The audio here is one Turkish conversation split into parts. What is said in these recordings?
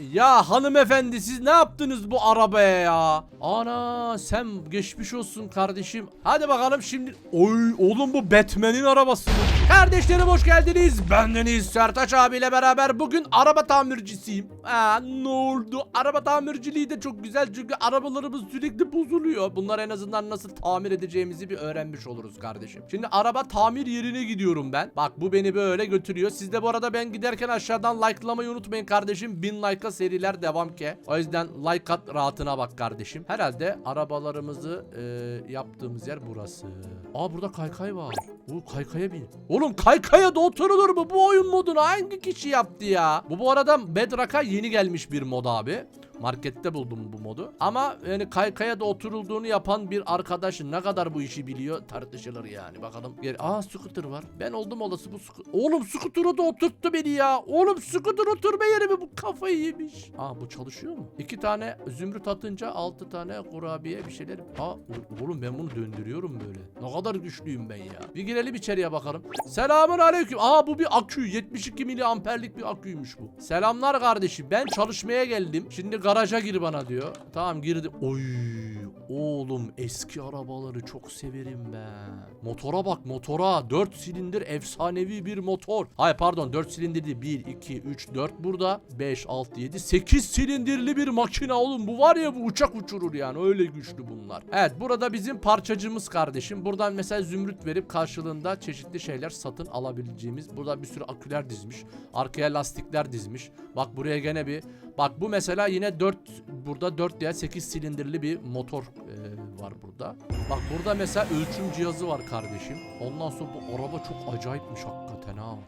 Ya hanımefendi siz ne yaptınız bu arabaya ya? Ana sen geçmiş olsun kardeşim. Hadi bakalım şimdi. Oy oğlum bu Batman'in arabası. Kardeşlerim hoş geldiniz. Bendeniz Sertaç abiyle beraber bugün araba tamircisiyim. Aa, ne oldu? Araba tamirciliği de çok güzel çünkü arabalarımız sürekli bozuluyor. Bunları en azından nasıl tamir edeceğimizi bir öğrenmiş oluruz kardeşim. Şimdi araba tamir yerine gidiyorum ben. Bak bu beni böyle götürüyor. Siz de bu arada ben giderken aşağıdan likelamayı unutmayın kardeşim. 1000 like'a seriler devam ki. O yüzden like at rahatına bak kardeşim. Herhalde arabalarımızı e, yaptığımız yer burası. Aa burada kaykay var. Bu kaykaya bin. Oğlum kaykaya da oturulur mu? Bu oyun modunu hangi kişi yaptı ya? Bu bu arada Bedrock'a yeni gelmiş bir mod abi. Markette buldum bu modu. Ama yani kaykaya da oturulduğunu yapan bir arkadaş ne kadar bu işi biliyor tartışılır yani. Bakalım. Gel. Aa scooter var. Ben oldum olası bu scooter. Oğlum scooter'ı da oturttu beni ya. Oğlum scooter oturma yeri mi bu kafayı yemiş. Aa bu çalışıyor mu? İki tane zümrüt atınca altı tane kurabiye bir şeyler. Aa oğlum ben bunu döndürüyorum böyle. Ne kadar güçlüyüm ben ya. Bir girelim içeriye bakalım. Selamun aleyküm. Aa bu bir akü. 72 miliamperlik bir aküymüş bu. Selamlar kardeşim. Ben çalışmaya geldim. Şimdi garaja gir bana diyor. Tamam girdim. Oy oğlum eski arabaları çok severim ben. Motora bak motora. 4 silindir efsanevi bir motor. Hayır pardon 4 silindir değil. 1, 2, 3, 4 burada. 5, 6, 7, 8 silindirli bir makine oğlum. Bu var ya bu uçak uçurur yani. Öyle güçlü bunlar. Evet burada bizim parçacımız kardeşim. Buradan mesela zümrüt verip karşılığında çeşitli şeyler satın alabileceğimiz. Burada bir sürü aküler dizmiş. Arkaya lastikler dizmiş. Bak buraya gene bir Bak bu mesela yine 4 burada 4 ya 8 silindirli bir motor e, var burada. Bak burada mesela ölçüm cihazı var kardeşim. Ondan sonra bu araba çok acayipmiş hakikaten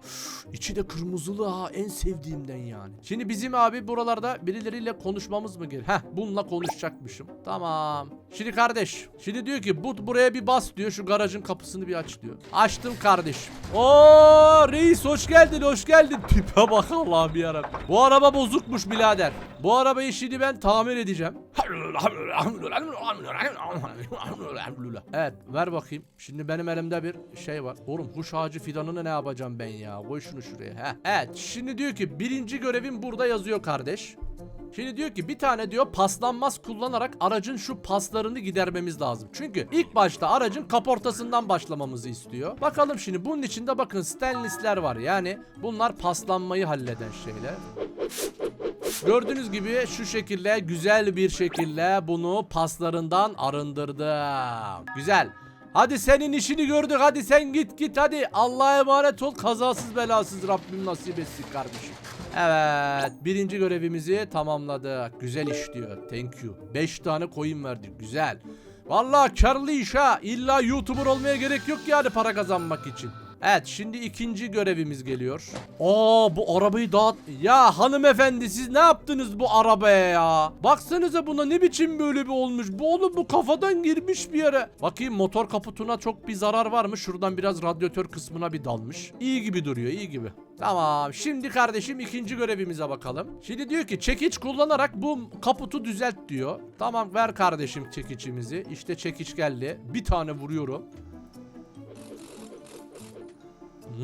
Üf, İçi de kırmızılı ha en sevdiğimden yani. Şimdi bizim abi buralarda birileriyle konuşmamız mı gerekiyor? Heh bununla konuşacakmışım. Tamam. Şimdi kardeş. Şimdi diyor ki bu buraya bir bas diyor. Şu garajın kapısını bir aç diyor. Açtım kardeşim. Oo reis hoş geldin hoş geldin. Tipe bak Allah'ım yarabbim. Bu araba bozukmuş birader. Bu arabayı şimdi ben tamir edeceğim. Evet ver bakayım. Şimdi benim elimde bir şey var. Oğlum kuş ağacı fidanını ne yapacağım ben ya? Koy şunu şuraya. Heh. Evet şimdi diyor ki birinci görevim burada yazıyor kardeş. Şimdi diyor ki bir tane diyor paslanmaz kullanarak aracın şu paslarını gidermemiz lazım. Çünkü ilk başta aracın kaportasından başlamamızı istiyor. Bakalım şimdi bunun içinde bakın stainless'ler var. Yani bunlar paslanmayı halleden şeyler. Gördüğünüz gibi şu şekilde güzel bir şekilde bunu paslarından arındırdım. Güzel. Hadi senin işini gördük. Hadi sen git git hadi. Allah'a emanet ol. Kazasız belasız Rabbim nasip etsin kardeşim. Evet. Birinci görevimizi tamamladık. Güzel iş diyor. Thank you. 5 tane coin verdik. Güzel. Vallahi karlı iş ha. İlla YouTuber olmaya gerek yok yani para kazanmak için. Evet şimdi ikinci görevimiz geliyor. Aa bu arabayı dağıt... Ya hanımefendi siz ne yaptınız bu arabaya ya? Baksanıza buna ne biçim böyle bir olmuş. Bu oğlum bu kafadan girmiş bir yere. Bakayım motor kaputuna çok bir zarar var mı? Şuradan biraz radyatör kısmına bir dalmış. İyi gibi duruyor iyi gibi. Tamam şimdi kardeşim ikinci görevimize bakalım. Şimdi diyor ki çekiç kullanarak bu kaputu düzelt diyor. Tamam ver kardeşim çekiçimizi. İşte çekiç geldi. Bir tane vuruyorum.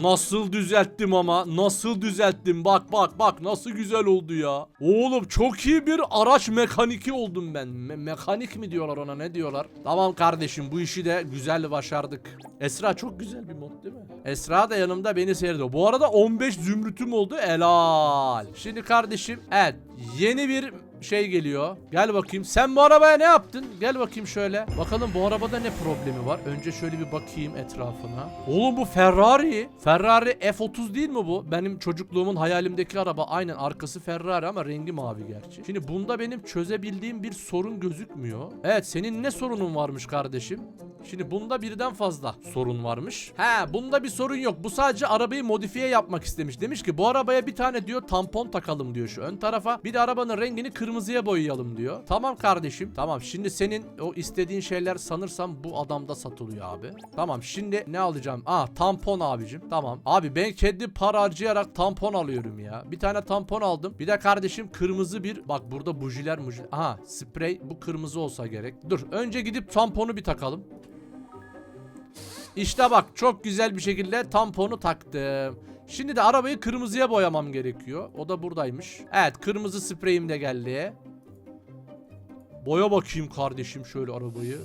Nasıl düzelttim ama nasıl düzelttim? Bak bak bak nasıl güzel oldu ya. Oğlum çok iyi bir araç mekaniki oldum ben. Me- Mekanik mi diyorlar ona ne diyorlar? Tamam kardeşim bu işi de güzel başardık. Esra çok güzel bir mod değil mi? Esra da yanımda beni seyrediyor Bu arada 15 zümrütüm oldu helal. Şimdi kardeşim evet yeni bir şey geliyor. Gel bakayım. Sen bu arabaya ne yaptın? Gel bakayım şöyle. Bakalım bu arabada ne problemi var? Önce şöyle bir bakayım etrafına. Oğlum bu Ferrari. Ferrari F30 değil mi bu? Benim çocukluğumun hayalimdeki araba. Aynen arkası Ferrari ama rengi mavi gerçi. Şimdi bunda benim çözebildiğim bir sorun gözükmüyor. Evet senin ne sorunun varmış kardeşim? Şimdi bunda birden fazla sorun varmış. He bunda bir sorun yok. Bu sadece arabayı modifiye yapmak istemiş. Demiş ki bu arabaya bir tane diyor tampon takalım diyor şu ön tarafa. Bir de arabanın rengini kırmızıya boyayalım diyor. Tamam kardeşim. Tamam şimdi senin o istediğin şeyler sanırsam bu adamda satılıyor abi. Tamam şimdi ne alacağım? Aa tampon abicim. Tamam. Abi ben kendi para harcayarak tampon alıyorum ya. Bir tane tampon aldım. Bir de kardeşim kırmızı bir bak burada bujiler mujiler. Aha sprey bu kırmızı olsa gerek. Dur önce gidip tamponu bir takalım. İşte bak çok güzel bir şekilde tamponu taktım. Şimdi de arabayı kırmızıya boyamam gerekiyor. O da buradaymış. Evet kırmızı spreyim de geldi. Boya bakayım kardeşim şöyle arabayı.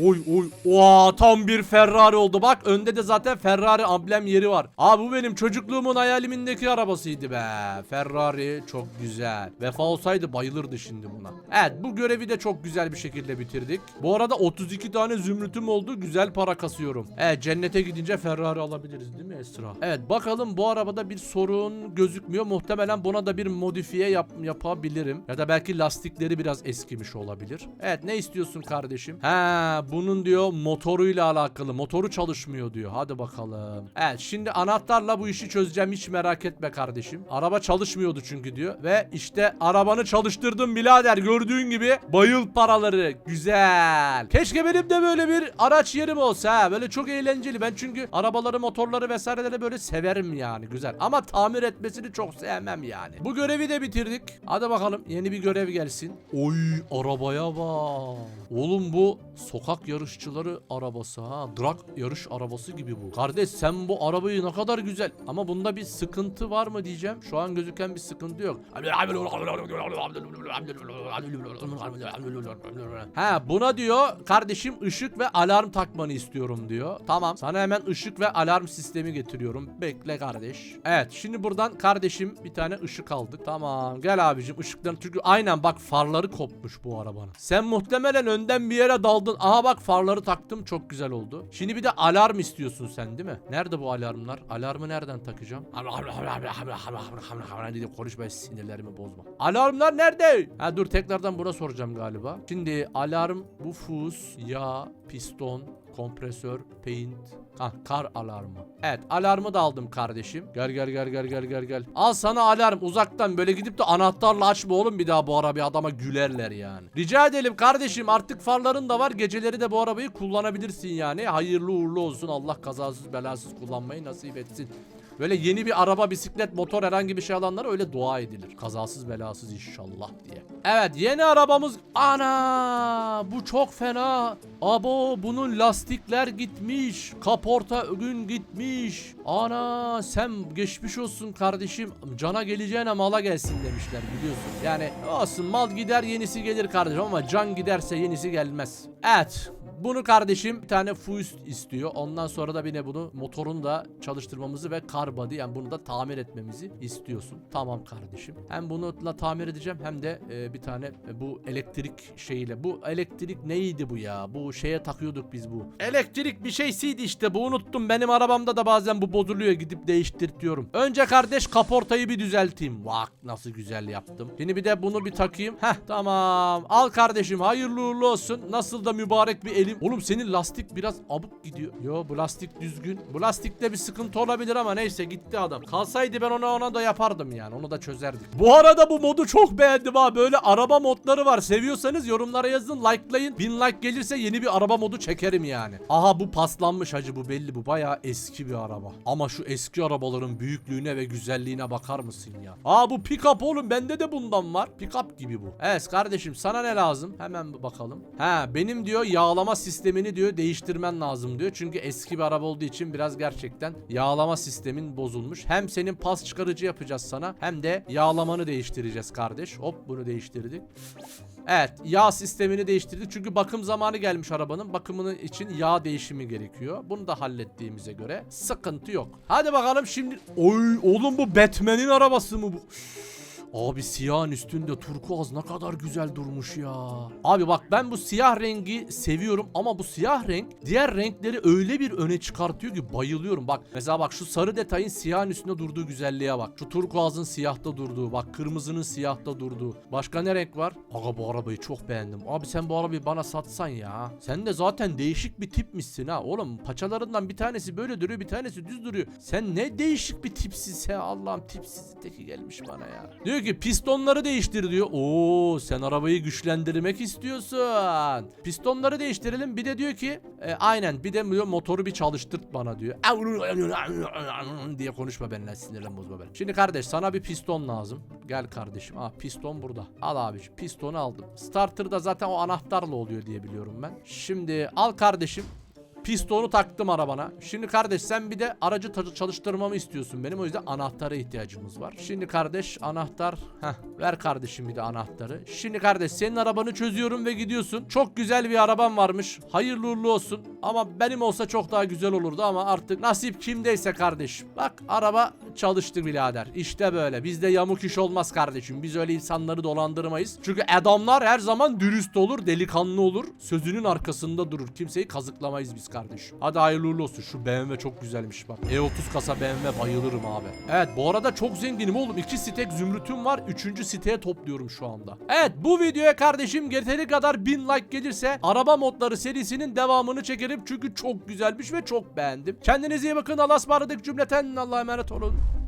Oy oy. Oha tam bir Ferrari oldu. Bak önde de zaten Ferrari amblem yeri var. Abi bu benim çocukluğumun hayalimindeki arabasıydı be. Ferrari çok güzel. Vefa olsaydı bayılırdı şimdi buna. Evet bu görevi de çok güzel bir şekilde bitirdik. Bu arada 32 tane zümrütüm oldu. Güzel para kasıyorum. Evet cennete gidince Ferrari alabiliriz değil mi Esra? Evet bakalım bu arabada bir sorun gözükmüyor. Muhtemelen buna da bir modifiye yap yapabilirim. Ya da belki lastikleri biraz eskimiş olabilir. Evet ne istiyorsun kardeşim? Ha bunun diyor motoruyla alakalı. Motoru çalışmıyor diyor. Hadi bakalım. Evet şimdi anahtarla bu işi çözeceğim hiç merak etme kardeşim. Araba çalışmıyordu çünkü diyor. Ve işte arabanı çalıştırdım birader. Gördüğün gibi bayıl paraları. Güzel. Keşke benim de böyle bir araç yerim olsa. Ha. Böyle çok eğlenceli. Ben çünkü arabaları, motorları vesaireleri böyle severim yani. Güzel. Ama tamir etmesini çok sevmem yani. Bu görevi de bitirdik. Hadi bakalım yeni bir görev gelsin. Oy arabaya bak. Oğlum bu sokak yarışçıları arabası ha. Drag yarış arabası gibi bu. Kardeş sen bu arabayı ne kadar güzel. Ama bunda bir sıkıntı var mı diyeceğim. Şu an gözüken bir sıkıntı yok. Ha buna diyor kardeşim ışık ve alarm takmanı istiyorum diyor. Tamam sana hemen ışık ve alarm sistemi getiriyorum. Bekle kardeş. Evet şimdi buradan kardeşim bir tane ışık aldık. Tamam gel abicim ışıkların çünkü aynen bak farları kopmuş bu arabanın. Sen muhtemelen önden bir yere daldın. Aha bak farları taktım çok güzel oldu. Şimdi bir de alarm istiyorsun sen değil mi? Nerede bu alarmlar? Alarmı nereden takacağım? diye konuşma sinirlerimi bozma. Alarmlar nerede? Ha dur tekrardan buna soracağım galiba. Şimdi alarm bu fuz, yağ, piston, kompresör, paint. Ha kar alarmı. Evet alarmı da aldım kardeşim. Gel gel gel gel gel gel gel. Al sana alarm uzaktan böyle gidip de anahtarla açma oğlum bir daha bu arabayı adama gülerler yani. Rica edelim kardeşim artık farların da var. Geceleri de bu arabayı kullanabilirsin yani. Hayırlı uğurlu olsun. Allah kazasız belasız kullanmayı nasip etsin. Böyle yeni bir araba, bisiklet, motor herhangi bir şey alanlara öyle dua edilir. Kazasız belasız inşallah diye. Evet yeni arabamız. Ana bu çok fena. Abo bunun lastikler gitmiş. Kaporta gün gitmiş. Ana sen geçmiş olsun kardeşim. Cana geleceğine mala gelsin demişler biliyorsun. Yani olsun mal gider yenisi gelir kardeşim ama can giderse yenisi gelmez. Evet bunu kardeşim bir tane fuse istiyor. Ondan sonra da yine bunu motorunu da çalıştırmamızı ve car body yani bunu da tamir etmemizi istiyorsun. Tamam kardeşim. Hem bununla tamir edeceğim hem de e, bir tane e, bu elektrik şeyiyle. Bu elektrik neydi bu ya? Bu şeye takıyorduk biz bu. Elektrik bir şeysiydi işte bu unuttum. Benim arabamda da bazen bu bozuluyor gidip değiştirtiyorum. Önce kardeş kaportayı bir düzelteyim. Bak nasıl güzel yaptım. Şimdi bir de bunu bir takayım. Heh tamam. Al kardeşim hayırlı uğurlu olsun. Nasıl da mübarek bir elim. Oğlum senin lastik biraz abuk gidiyor. Yo bu lastik düzgün. Bu lastikte bir sıkıntı olabilir ama neyse gitti adam. Kalsaydı ben ona ona da yapardım yani. Onu da çözerdik. Bu arada bu modu çok beğendim ha. Böyle araba modları var. Seviyorsanız yorumlara yazın. Likelayın. 1000 like gelirse yeni bir araba modu çekerim yani. Aha bu paslanmış hacı bu belli. Bu bayağı eski bir araba. Ama şu eski arabaların büyüklüğüne ve güzelliğine bakar mısın ya? Aa bu pick-up oğlum. Bende de bundan var. Pick-up gibi bu. Evet kardeşim sana ne lazım? Hemen bakalım. Ha benim diyor yağlama sistemini diyor değiştirmen lazım diyor. Çünkü eski bir araba olduğu için biraz gerçekten yağlama sistemin bozulmuş. Hem senin pas çıkarıcı yapacağız sana hem de yağlamanı değiştireceğiz kardeş. Hop bunu değiştirdik. Evet yağ sistemini değiştirdik çünkü bakım zamanı gelmiş arabanın bakımının için yağ değişimi gerekiyor. Bunu da hallettiğimize göre sıkıntı yok. Hadi bakalım şimdi. Oy oğlum bu Batman'in arabası mı bu? Abi siyahın üstünde turkuaz ne kadar güzel durmuş ya. Abi bak ben bu siyah rengi seviyorum ama bu siyah renk diğer renkleri öyle bir öne çıkartıyor ki bayılıyorum. Bak mesela bak şu sarı detayın siyahın üstünde durduğu güzelliğe bak. Şu turkuazın siyahta durduğu bak kırmızının siyahta durduğu. Başka ne renk var? Aga bu arabayı çok beğendim. Abi sen bu arabayı bana satsan ya. Sen de zaten değişik bir tipmişsin ha. Oğlum paçalarından bir tanesi böyle duruyor bir tanesi düz duruyor. Sen ne değişik bir tipsiz ya. Allah'ım tipsizlikteki gelmiş bana ya. Diyor ki pistonları değiştir diyor. Oo sen arabayı güçlendirmek istiyorsun. Pistonları değiştirelim. Bir de diyor ki e, aynen bir de diyor motoru bir çalıştırt bana diyor. diye konuşma benimle sinirlen bozma beni. Şimdi kardeş sana bir piston lazım. Gel kardeşim. Aa piston burada. Al abiciğim pistonu aldım. Starter da zaten o anahtarla oluyor diye biliyorum ben. Şimdi al kardeşim. Pistonu taktım arabana. Şimdi kardeş sen bir de aracı çalıştırmamı istiyorsun benim. O yüzden anahtara ihtiyacımız var. Şimdi kardeş anahtar. Heh, ver kardeşim bir de anahtarı. Şimdi kardeş senin arabanı çözüyorum ve gidiyorsun. Çok güzel bir araban varmış. Hayırlı uğurlu olsun. Ama benim olsa çok daha güzel olurdu ama artık nasip kimdeyse kardeşim. Bak araba çalıştı birader. İşte böyle. Bizde yamuk iş olmaz kardeşim. Biz öyle insanları dolandırmayız. Çünkü adamlar her zaman dürüst olur, delikanlı olur. Sözünün arkasında durur. Kimseyi kazıklamayız biz kardeşim. Hadi hayırlı olsun. Şu BMW çok güzelmiş bak. E30 kasa BMW bayılırım abi. Evet bu arada çok zenginim oğlum. İki stek zümrütüm var. Üçüncü siteye topluyorum şu anda. Evet bu videoya kardeşim yeteri kadar 1000 like gelirse araba modları serisinin devamını çekerim. Çünkü çok güzelmiş ve çok beğendim. Kendinize iyi bakın. Allah'a ısmarladık cümleten. Allah'a emanet olun.